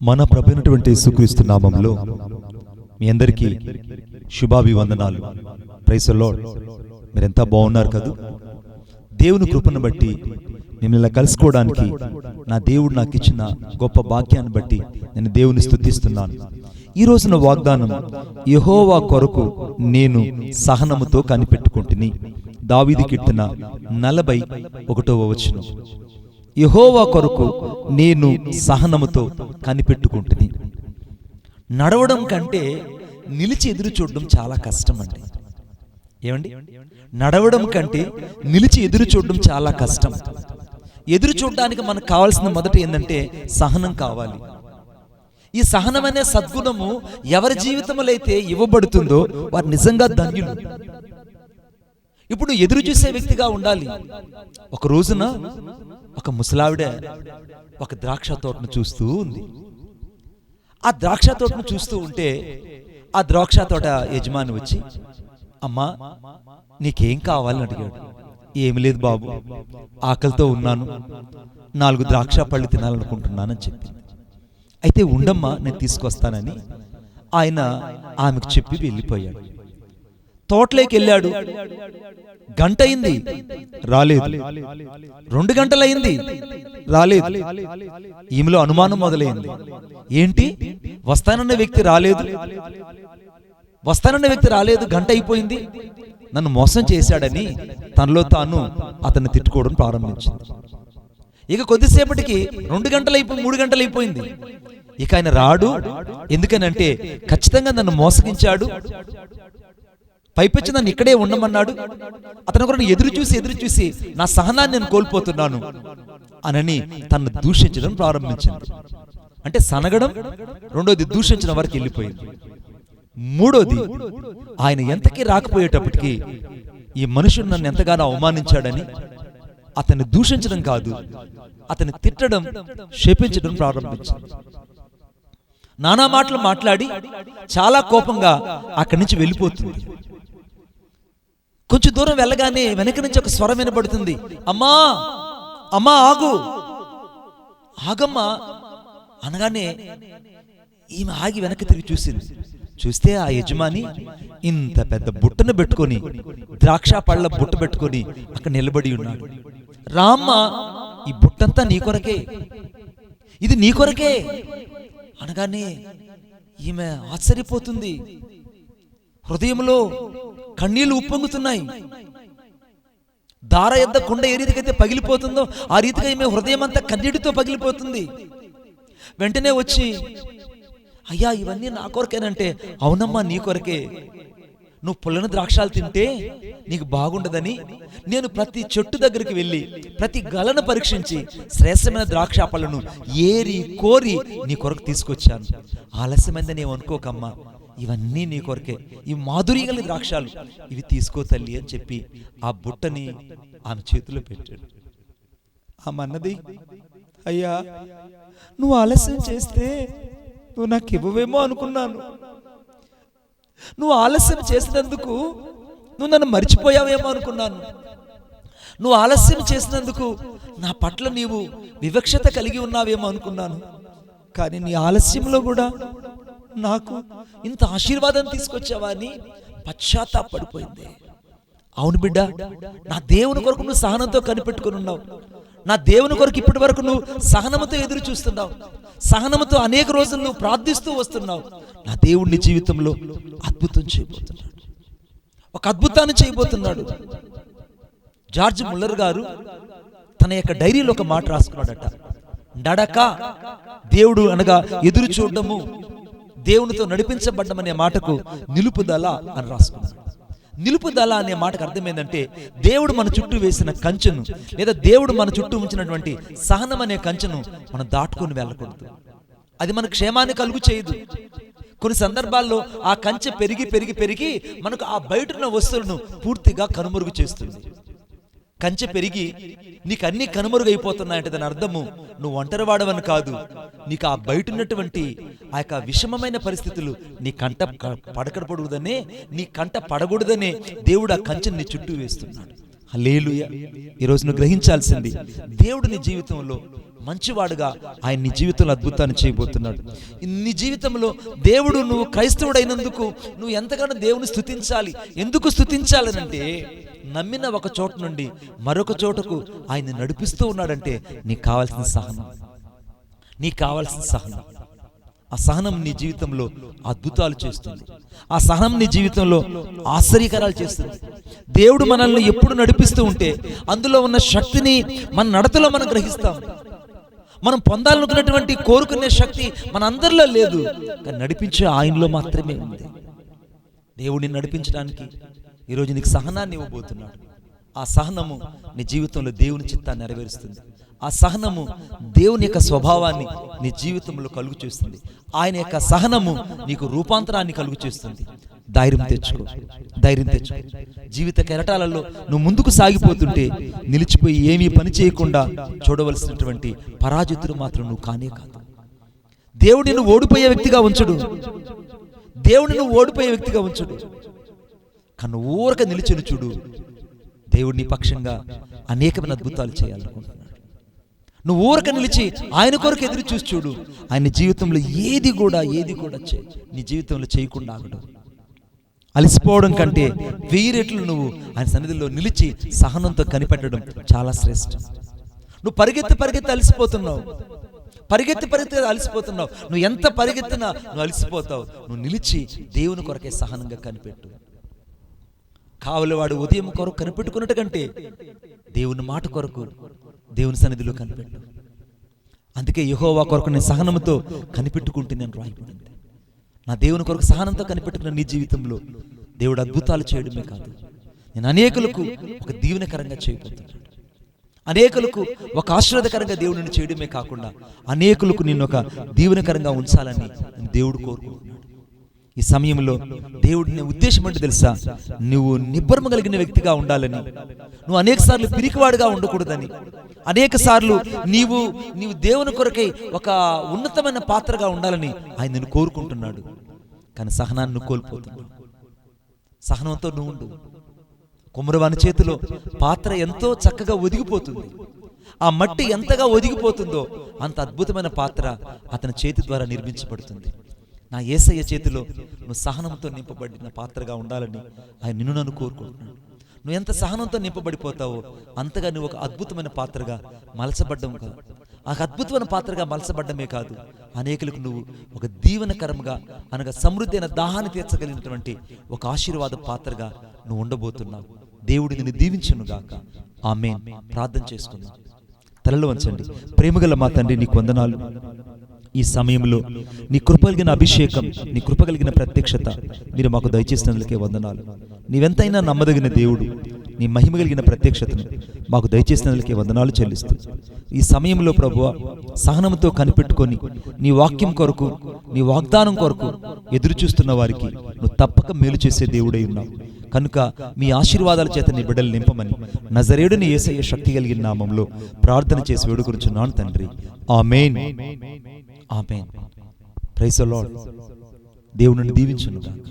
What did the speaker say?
మన ప్రభునటువంటి సుక్రీస్తు నామంలో మీ అందరికీ శుభాభివందనాలు. ప్రైసలో మీరెంత బాగున్నారు కదూ? దేవుని కృపను బట్టి మిమ్మల్ని కలుసుకోవడానికి నా దేవుడు నాకు ఇచ్చిన గొప్ప భాగ్యాన్ని బట్టి నేను దేవుని స్థుతిస్తున్నాను ఈ రోజున వాగ్దానం యహోవా కొరకు నేను సహనముతో కనిపెట్టుకుంటుని. దావిది కిట్టిన నలభై ఒకటవ వచనం. యహోవా కొరకు నేను సహనముతో కనిపెట్టుకుంటుని. నడవడం కంటే నిలిచి ఎదురు చూడడం చాలా కష్టం అండి ఏమండి? నడవడం కంటే నిలిచి ఎదురు చూడడం చాలా కష్టం. ఎదురు చూడడానికి మనకు కావాల్సిన మొదట ఏంటంటే సహనం కావాలి. ఈ సహనం అనే సద్గుణము ఎవరి జీవితంలో అయితే ఇవ్వబడుతుందో వారు నిజంగా ధన్యులు. ఇప్పుడు ఎదురు చూసే వ్యక్తిగా ఉండాలి. ఒక రోజున ఒక ముసలావిడ ఒక ద్రాక్ష తోటను చూస్తూ ఉంది. ఆ ద్రాక్ష తోటను చూస్తూ ఉంటే ఆ ద్రాక్ష తోట యజమాని వచ్చి అమ్మా నీకేం కావాలని అడిగాడు. ఏమి లేదు బాబు ఆకలితో ఉన్నాను. నాలుగు ద్రాక్ష పళ్ళు తినాలనుకుంటున్నానని చెప్పింది అయితే ఉండమ్మా నేను తీసుకొస్తానని ఆయన ఆమెకు చెప్పి వెళ్ళిపోయాడు. తోటలోకి వెళ్ళాడు. గంట అయింది. రాలేదు. రెండు గంటలయింది. రాలేదు. ఈమెలో అనుమానం మొదలైంది. ఏంటి? వస్తానన్న వ్యక్తి రాలేదు. వస్తానన్న వ్యక్తి రాలేదు. గంట అయిపోయింది. నన్ను మోసం చేశాడని తనలో తాను అతన్ని తిట్టుకోవడం ప్రారంభించింది. ఇక కొద్దిసేపటికి రెండు గంటలైపోయి మూడు గంటలైపోయింది. ఇక ఆయన రాడు. ఎందుకనంటే ఖచ్చితంగా నన్ను మోసగించాడు. పైపెచ్చి నన్ను ఇక్కడే ఉండమన్నాడు. అతను కూడా ఎదురు చూసి ఎదురు చూసి నా సహనాన్ని నేను కోల్పోతున్నాను అనని తను దూషించడం ప్రారంభించింది. అంటే సనగడం రెండోది దూషించడం వరకు వెళ్ళిపోయింది. మూడోది ఆయన ఎంతకీ రాకపోయేటప్పటికి ఈ మనుషుడు నన్ను ఎంతగానో అవమానించాడని అతన్ని దూషించడం కాదు అతన్ని తిట్టడం శపించడం ప్రారంభించింది. నానా మాటలు మాట్లాడి చాలా కోపంగా అక్కడి నుంచి వెళ్ళిపోతుంది. కొంచెం దూరం వెళ్ళగానే వెనక నుంచి ఒక స్వరం వినబడుతుంది. అమ్మా అమ్మా ఆగు. ఆగమ్మా. అనగానే ఈమె ఆగి వెనక్కి తిరిగి చూసింది. చూస్తే ఆ యజమాని ఇంత పెద్ద బుట్టను పెట్టుకొని ద్రాక్ష పళ్ళ బుట్ట పెట్టుకొని అక్కడ నిలబడి ఉన్నాడు. రామ్మ ఈ బుట్టంతా నీ కొరకే. ఇది నీ కొరకే. అనగానే ఈమె ఆశ్చర్యపోతుంది. హృదయంలో కన్నీళ్ళు ఉప్పొంగుతున్నాయి. దార ఎద్ద కుండ ఏ రీతికైతే పగిలిపోతుందో ఆ రీతిగా ఈమె హృదయం అంతా కన్నీటితో పగిలిపోతుంది. వెంటనే వచ్చి అయ్యా ఇవన్నీ నా కొరకేనంటే అవునమ్మా నీ కొరకే. నువ్వు పుల్లని ద్రాక్షాలు తింటే నీకు బాగుండదని నేను ప్రతి చెట్టు దగ్గరికి వెళ్ళి ప్రతి గలను పరీక్షించి శ్రేష్టమైన ద్రాక్ష పళ్ళను ఏరి కోరి నీ కొరకు తీసుకొచ్చాను. ఆలస్యమైందని ఏమనుకోకమ్మా ఇవన్నీ నీ కొరకే. ఈ మాధుర్య గల ద్రాక్షాలు. ఇవి తీసుకో తల్లి అని చెప్పి ఆ బుట్టని ఆమె చేతిలో పెట్టాడు. ఆమె అన్నది అయ్యా నువ్వు ఆలస్యం చేస్తే నువ్వు నాకు ఇవ్వవేమో అనుకున్నాను. నువ్వు ఆలస్యం చేసినందుకు నువ్వు నన్ను మర్చిపోయావేమో అనుకున్నాను. నువ్వు ఆలస్యం చేసినందుకు నా పట్ల నీవు వివక్షత కలిగి ఉన్నావేమో అనుకున్నాను. కానీ నీ ఆలస్యంలో కూడా నాకు ఇంత ఆశీర్వాదం తీసుకొచ్చావా అని పశ్చాత్తాపడిపోయింది. అవును బిడ్డ నా దేవుని కొరకు నువ్వు సహనంతో కనిపెట్టుకుని ఉన్నావు. నా దేవుని కొరకు ఇప్పటి వరకు నువ్వు సహనముతో ఎదురు చూస్తున్నావు. సహనముతో అనేక రోజులు నువ్వు ప్రార్థిస్తూ వస్తున్నావు. నా దేవుణ్ణి జీవితంలో అద్భుతం చేయబోతున్నాడు. ఒక అద్భుతాన్ని చేయబోతున్నాడు. జార్జ్ ముల్లర్ గారు తన యొక్క డైరీలో ఒక మాట రాసుకున్నాడట. నడక దేవుడు అనగా ఎదురు చూడడము దేవునితో నడిపించబడ్డం అనే మాటకు నిలుపుదల అని రాసుకున్నాడు. నిలుపుదల అనే మాటకు అర్థమైందంటే దేవుడు మన చుట్టూ వేసిన కంచెను లేదా దేవుడు మన చుట్టూ ఉంచినటువంటి సహనం అనే కంచెను మనం దాటుకొని వెళ్ళకూడదు. అది మన క్షేమాన్ని కలుగు చేయదు. కొన్ని సందర్భాల్లో ఆ కంచె పెరిగి పెరిగి పెరిగి మనకు ఆ బయట ఉన్న వస్తువులను పూర్తిగా కనుమరుగు చేస్తుంది. కంచె పెరిగి నీకు అన్ని కనుమరుగైపోతున్నాయంటే దాని అర్థము నువ్వు ఒంటరివాడవని కాదు. నీకు ఆ బయట ఉన్నటువంటి ఆ యొక్క విషమమైన పరిస్థితులు నీ కంట క- నీ కంట పడకూడదనే దేవుడు ఆ కంచెని నీ చుట్టూ వేస్తున్నాడు. హలేలుయ ఈరోజు నువ్వు గ్రహించాల్సింది దేవుడు నీ జీవితంలో మంచివాడుగా ఆయన నీ జీవితంలో అద్భుతాన్ని చేయబోతున్నాడు. నీ జీవితంలో దేవుడు నువ్వు క్రైస్తవుడైనందుకు నువ్వు ఎంతగానో దేవుని స్థుతించాలి ఎందుకు స్థుతించాలనంటే నమ్మిన ఒక చోట నుండి మరొక చోటకు ఆయన నడిపిస్తూ ఉన్నాడంటే నీకు కావాల్సిన సహనం. నీకు కావాల్సిన సహనం. ఆ సహనం నీ జీవితంలో అద్భుతాలు చేస్తుంది. ఆ సహనం నీ జీవితంలో ఆశ్చర్యకరాలు చేస్తుంది. దేవుడు మనల్ని ఎప్పుడు నడిపిస్తూ ఉంటే అందులో ఉన్న శక్తిని మన నడతలో మనం గ్రహిస్తాం. మనం పొందాలనుకున్నటువంటి కోరుకునే శక్తి మన అందరిలో లేదు. కానీ నడిపించే ఆయనలో మాత్రమే ఉంది. దేవుడిని నడిపించడానికి ఈరోజు నీకు సహనాన్ని ఇవ్వబోతున్నాడు. ఆ సహనము నీ జీవితంలో దేవుని చిత్తాన్ని నెరవేరుస్తుంది. ఆ సహనము దేవుని యొక్క స్వభావాన్ని నీ జీవితంలో కలుగు చేస్తుంది. ఆయన యొక్క సహనము నీకు రూపాంతరాన్ని కలుగు చేస్తుంది. ధైర్యం తెచ్చుకో. ధైర్యం తెచ్చుకో. జీవిత కెరటాలలో నువ్వు ముందుకు సాగిపోతుంటే నిలిచిపోయి ఏమీ పని చేయకుండా చూడవలసినటువంటి పరాజితులు మాత్రం నువ్వు కానే కాదు. దేవుడిని ఓడిపోయే వ్యక్తిగా ఉంచడు. దేవుడిని ఓడిపోయే వ్యక్తిగా ఉంచడు. కన్ను ఊరక నిలిచిన చూడు. దేవుడిని పక్షంగా అనేకమైన అద్భుతాలు చేయాలనుకుంటున్నాడు. నువ్వు ఊరక నిలిచి ఆయన కొరకు ఎదురు చూసి చూడు. ఆయన జీవితంలో ఏది కూడా ఏది కూడా చే నీ జీవితంలో చేయకుండా ఆగడు. అలసిపోవడం కంటే వెయ్యి రెట్లు నువ్వు ఆయన సన్నిధిలో నిలిచి సహనంతో కనిపెట్టడం చాలా శ్రేష్టం నువ్వు పరిగెత్తి పరిగెత్తి అలసిపోతున్నావు. పరిగెత్తి పరిగెత్తి అలసిపోతున్నావు. నువ్వు ఎంత పరిగెత్తినా నువ్వు అలసిపోతావు. నువ్వు నిలిచి దేవుని కొరకే సహనంగా కనిపెట్టు. కావలవాడు ఉదయం కొరకు కనిపెట్టుకున్నట్టు కంటే దేవుని మాట కొరకు దేవుని సన్నిధిలో కనిపెట్టు. అందుకే యహోవా కొరకు నేను సహనంతో కనిపెట్టుకుంటే నేను రాయబడింది. నా దేవుని కొరకు సహనంతో కనిపెట్టుకున్న నీ జీవితంలో దేవుడు అద్భుతాలు చేయడమే కాదు. నేను అనేకులకు ఒక దీవెనకరంగా చేయబోతున్నాడు అనేకులకు ఒక ఆశీర్వాదకరంగా దేవుడిని చేయడమే కాకుండా అనేకులకు నిన్ను ఒక దీవెనకరంగా ఉంచాలని దేవుడు కోరుకుంటున్నాడు ఈ సమయంలో దేవుడిని ఉద్దేశం అంటే తెలుసా? నువ్వు నిబ్బరమ కలిగిన వ్యక్తిగా ఉండాలని. నువ్వు అనేక సార్లు పిరికివాడుగా ఉండకూడదని. అనేక సార్లు నీవు నీవు దేవుని కొరకై ఒక ఉన్నతమైన పాత్రగా ఉండాలని ఆయన నిన్ను కోరుకుంటున్నాడు. కానీ సహనాన్ని నువ్వు కోల్పోతున్నావు. సహనంతో నువ్వు ఉండు. కుమరవాని చేతిలో పాత్ర ఎంతో చక్కగా ఒదిగిపోతుంది. ఆ మట్టి ఎంతగా ఒదిగిపోతుందో అంత అద్భుతమైన పాత్ర అతని చేతి ద్వారా నిర్మించబడుతుంది. నా ఏసయ్య చేతిలో నువ్వు సహనంతో నింపబడిన పాత్రగా ఉండాలని ఆయన నిన్ను నన్ను కోరుకుంటున్నాడు. నువ్వు ఎంత సహనంతో నింపబడిపోతావో అంతగా నువ్వు ఒక అద్భుతమైన పాత్రగా మలచబడ్డం కాదు. ఆ అద్భుతమైన పాత్రగా మలచబడ్డమే కాదు. అనేకులకు నువ్వు ఒక దీవెనకరంగా అనగా సమృద్ధి అయిన దాహాన్ని తీర్చగలిగినటువంటి ఒక ఆశీర్వాద పాత్రగా నువ్వు ఉండబోతున్నావు. దేవుడు నిన్ను దీవించను గాక. ఆమె ప్రార్థన చేసుకున్నావు తలలో వంచండి. ప్రేమగల మా తండ్రి నీకు వందనాలు. ఈ సమయంలో నీ కృప కలిగిన అభిషేకం నీ కృప కలిగిన ప్రత్యక్షత మీరు మాకు దయచేసినందుకే వందనాలు. నీవెంతైనా నమ్మదగిన దేవుడు నీ మహిమ కలిగిన ప్రత్యక్షతను మాకు దయచేసినందుకే వందనాలు చెల్లిస్తూ. ఈ సమయంలో ప్రభువ సహనంతో కనిపెట్టుకొని నీ వాక్యం కొరకు నీ వాగ్దానం కొరకు ఎదురు చూస్తున్న వారికి నువ్వు తప్పక మేలు చేసే దేవుడై ఉన్నావు. కనుక మీ ఆశీర్వాదాల చేత నీ బిడ్డలు నింపమని నజరేడుని ఏసయ్య శక్తి కలిగిన నామంలో ప్రార్థన చేసి వేడుకొనుచున్నాను తండ్రి. ఆ మెయిన్ ఆమెన్. ప్రైస్ లార్డ్ దేవుని దీవించును గాక